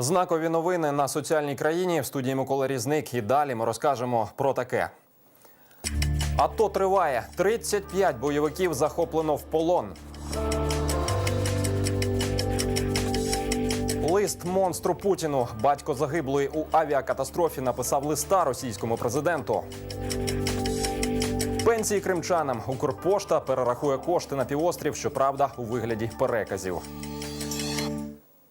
Знакові новини на соціальній країні в студії Микола Різник. І далі ми розкажемо про таке. АТО триває. 35 бойовиків захоплено в полон. Лист монстру Путіну. Батько загиблої у авіакатастрофі написав листа російському президенту. Пенсії кримчанам Укрпошта перерахує кошти на півострів, щоправда, у вигляді переказів.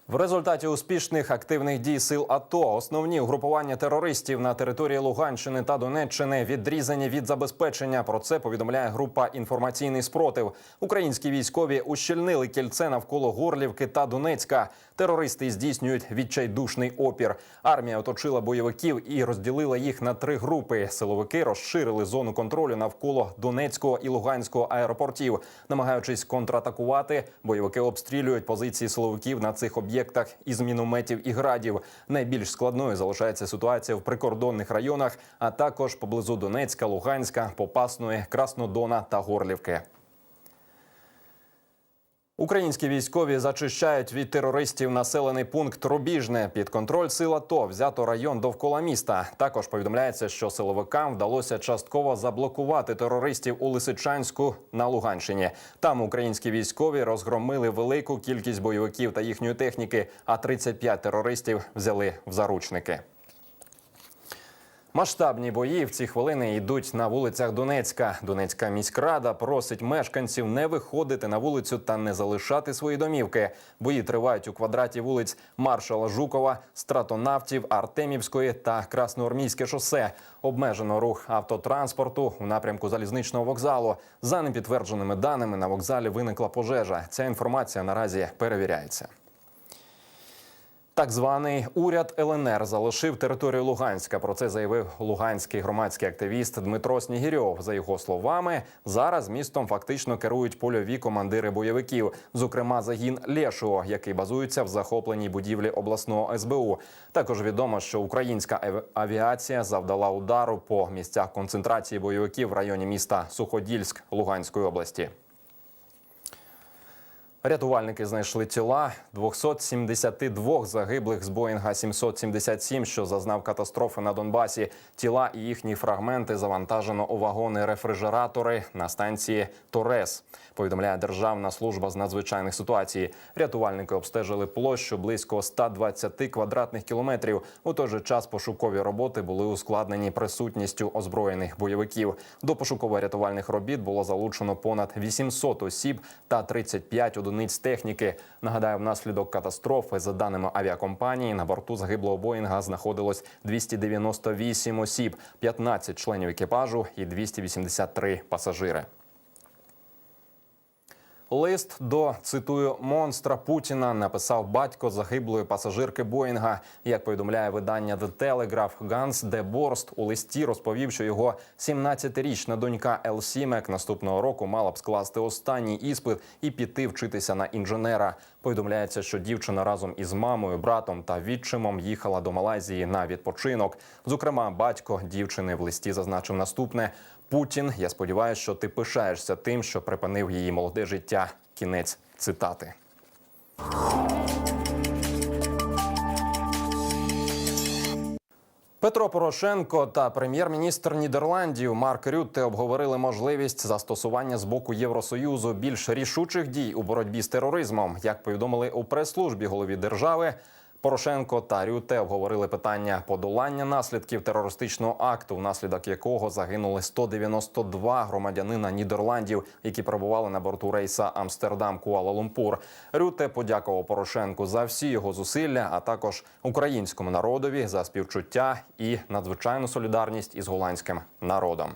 В результаті успішних активних дій сил АТО основні угрупування терористів на території Луганщини та Донеччини відрізані від забезпечення. Про це повідомляє група інформаційний спротив. Українські військові ущільнили кільце навколо Горлівки та Донецька. Терористи здійснюють відчайдушний опір. Армія оточила бойовиків і розділила їх на три групи. Силовики розширили зону контролю навколо Донецького і Луганського аеропортів, намагаючись контратакувати. Бойовики обстрілюють позиції силовиків на цих об'єктах із мінометів і градів. Найбільш складною залишається ситуація в прикордонних районах, а також поблизу Донецька, Луганська, Попасної, Краснодона та Горлівки. Українські військові зачищають від терористів населений пункт Рубіжне. Під контроль сил АТО взято район довкола міста. Також повідомляється, що силовикам вдалося частково заблокувати терористів у Лисичанську на Луганщині. Там українські військові розгромили велику кількість бойовиків та їхньої техніки, а 35 терористів взяли в заручники. Масштабні бої в ці хвилини йдуть на вулицях Донецька. Донецька міськрада просить мешканців не виходити на вулицю та не залишати свої домівки. Бої тривають у квадраті вулиць Маршала Жукова, Стратонавтів, Артемівської та Красноармійське шосе. Обмежено рух автотранспорту у напрямку залізничного вокзалу. За непідтвердженими даними на вокзалі виникла пожежа. Ця інформація наразі перевіряється. Так званий уряд ЛНР залишив територію Луганська. Про це заявив луганський громадський активіст Дмитро Снігірьов. За його словами, зараз містом фактично керують польові командири бойовиків, зокрема загін Лєшого, який базується в захопленій будівлі обласного СБУ. Також відомо, що українська авіація завдала удару по місцях концентрації бойовиків в районі міста Суходільськ Луганської області. Рятувальники знайшли тіла 272 загиблих з Боїнга 777, що зазнав катастрофи на Донбасі. Тіла і їхні фрагменти завантажено у вагони-рефрижератори на станції Торес. Повідомляє Державна служба з надзвичайних ситуацій. Рятувальники обстежили площу близько 120 квадратних кілометрів. У той же час пошукові роботи були ускладнені присутністю озброєних бойовиків. До пошуково-рятувальних робіт було залучено понад 800 осіб та 35 одиниць техніки. Нагадаю, внаслідок катастрофи, за даними авіакомпанії, на борту загиблого Боїнга знаходилось 298 осіб, 15 членів екіпажу і 283 пасажири. Лист до цитую монстра Путіна написав батько загиблої пасажирки Боїнга. Як повідомляє видання The Telegraph, Ганс де Борст у листі розповів, що його 17-річна донька Елсі Мек наступного року мала б скласти останній іспит і піти вчитися на інженера. Повідомляється, що дівчина разом із мамою, братом та відчимом їхала до Малайзії на відпочинок. Зокрема, батько дівчини в листі зазначив наступне: Путін. Я сподіваюся, що ти пишаєшся тим, що припинив її молоде життя. Кінець цитати. Петро Порошенко та прем'єр-міністр Нідерландів Марк Рютте обговорили можливість застосування з боку Євросоюзу більш рішучих дій у боротьбі з тероризмом. Як повідомили у прес-службі голові держави, Порошенко та Рютте обговорили питання подолання наслідків терористичного акту, внаслідок якого загинули 192 громадянина Нідерландів, які перебували на борту рейса Амстердам Куала-Лумпур. Рютте подякував Порошенку за всі його зусилля, а також українському народові за співчуття і надзвичайну солідарність із голландським народом.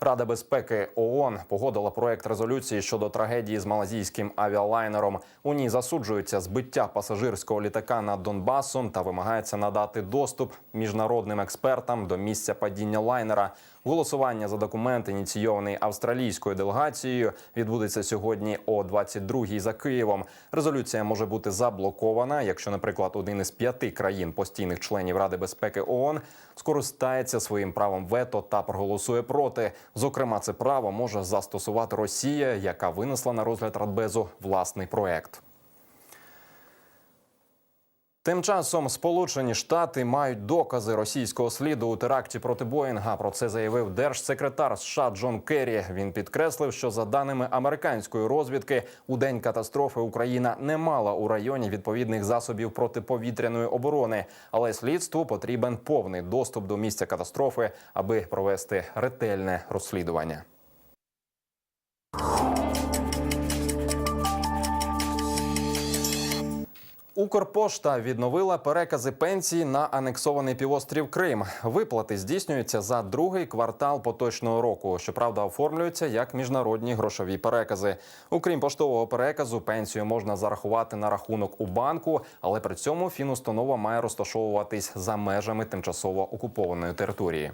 Рада безпеки ООН погодила проект резолюції щодо трагедії з малазійським авіалайнером. У ній засуджується збиття пасажирського літака над Донбасом та вимагається надати доступ міжнародним експертам до місця падіння лайнера. Голосування за документ, ініційований австралійською делегацією, відбудеться сьогодні о 22-й за Києвом. Резолюція може бути заблокована, якщо, наприклад, один із п'яти країн постійних членів Ради безпеки ООН скористається своїм правом вето та проголосує проти. Зокрема, це право може застосувати Росія, яка винесла на розгляд Радбезу власний проект. Тим часом Сполучені Штати мають докази російського сліду у теракті проти Боїнга. Про це заявив держсекретар США Джон Керрі. Він підкреслив, що за даними американської розвідки, у день катастрофи Україна не мала у районі відповідних засобів протиповітряної оборони, але слідству потрібен повний доступ до місця катастрофи, аби провести ретельне розслідування. Укрпошта відновила перекази пенсії на анексований півострів Крим. Виплати здійснюються за другий квартал поточного року. Щоправда, оформлюються як міжнародні грошові перекази. Окрім поштового переказу, пенсію можна зарахувати на рахунок у банку, але при цьому фінустанова має розташовуватись за межами тимчасово окупованої території.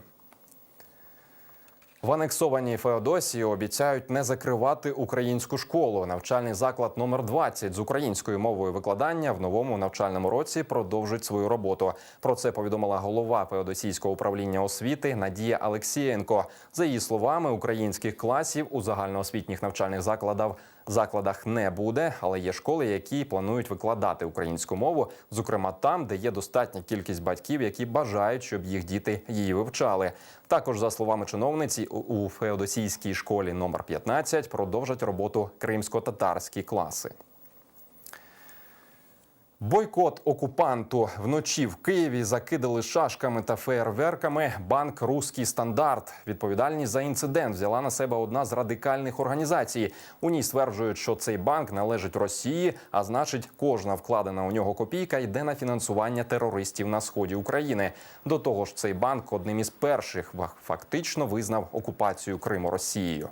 В анексованій Феодосії обіцяють не закривати українську школу. Навчальний заклад номер 20 з українською мовою викладання в новому навчальному році продовжить свою роботу. Про це повідомила голова Феодосійського управління освіти Надія Алексієнко. За її словами, українських класів у загальноосвітніх навчальних закладах закладах не буде, але є школи, які планують викладати українську мову, зокрема там, де є достатня кількість батьків, які бажають, щоб їх діти її вивчали. Також, за словами чиновниці, у- Феодосійській школі номер 15 продовжать роботу кримсько-татарські класи. Бойкот окупанту вночі в Києві закидали шашками та феєрверками банк Руський стандарт. Відповідальність за інцидент взяла на себе одна з радикальних організацій. У ній стверджують, що цей банк належить Росії, а значить, кожна вкладена у нього копійка йде на фінансування терористів на сході України. До того ж, цей банк одним із перших фактично визнав окупацію Криму Росією.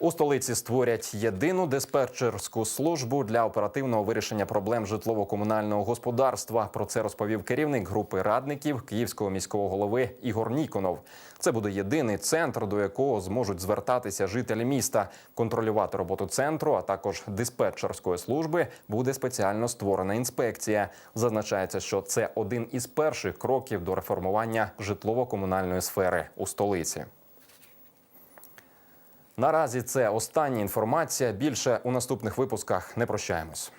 У столиці створять єдину диспетчерську службу для оперативного вирішення проблем житлово-комунального господарства. Про це розповів керівник групи радників Київського міського голови Ігор Ніконов. Це буде єдиний центр, до якого зможуть звертатися жителі міста. Контролювати роботу центру, а також диспетчерської служби, буде спеціально створена інспекція. Зазначається, що це один із перших кроків до реформування житлово-комунальної сфери у столиці. Наразі це остання інформація. Більше у наступних випусках не прощаємось.